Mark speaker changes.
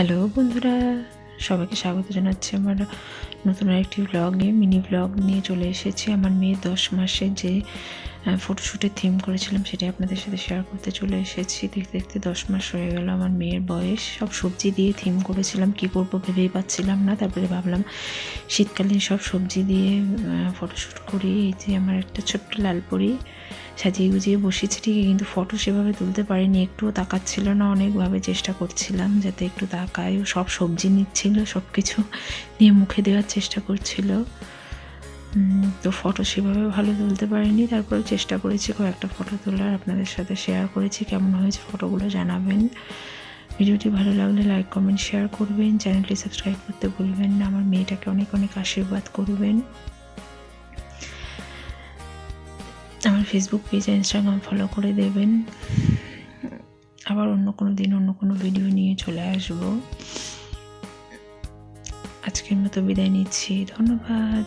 Speaker 1: Hello বন্ধুরা, সবাইকে স্বাগত জানাচ্ছি আমার নতুন আরেকটি ব্লগে মিনি ব্লগ নিয়ে চলে এসেছি। আমার মেয়ে দশ মাসে যে ফটোশ্যুটের থিম করেছিলাম সেটা আপনাদের সাথে শেয়ার করতে চলে এসেছি। দেখতে দেখতে দশ মাস হয়ে গেল আমার মেয়ের বয়স। সব সবজি দিয়ে থিম করেছিলাম, কি করব ভেবেই পাচ্ছিলাম না। তারপরে ভাবলাম শীতকালীন সব সবজি দিয়ে ফটোশ্যুট করি। এই যে আমার একটা ছোট্ট লালপরি সাজিয়ে গুজিয়ে বসেছি, ঠিকই, কিন্তু ফটো সেভাবে তুলতে পারিনি। একটুও তাকাচ্ছিল না, অনেকভাবে চেষ্টা করছিলাম যাতে একটু তাকায়। সব সবজি নিচ্ছিল সব কিছু নিয়ে মুখে দেওয়ার চেষ্টা করছিল। তো ফটো সেভাবে ভালো তুলতে পারিনি। তারপরে চেষ্টা করেছি কয়েকটা ফটো তোলার, আপনাদের সাথে শেয়ার করেছি। কেমন হয়েছে ফটোগুলো জানাবেন। ভিডিওটি ভালো লাগলে লাইক কমেন্ট শেয়ার করবেন। চ্যানেলটি সাবস্ক্রাইব করতে ভুলবেন না। আমার মেয়েটাকে অনেক অনেক আশীর্বাদ করবেন। আমার ফেসবুক পেজ ইনস্টাগ্রাম ফলো করে দেবেন। আবার অন্য কোনো দিন অন্য কোনো ভিডিও নিয়ে চলে আসব। আজকের মতো বিদায় নিচ্ছি। ধন্যবাদ।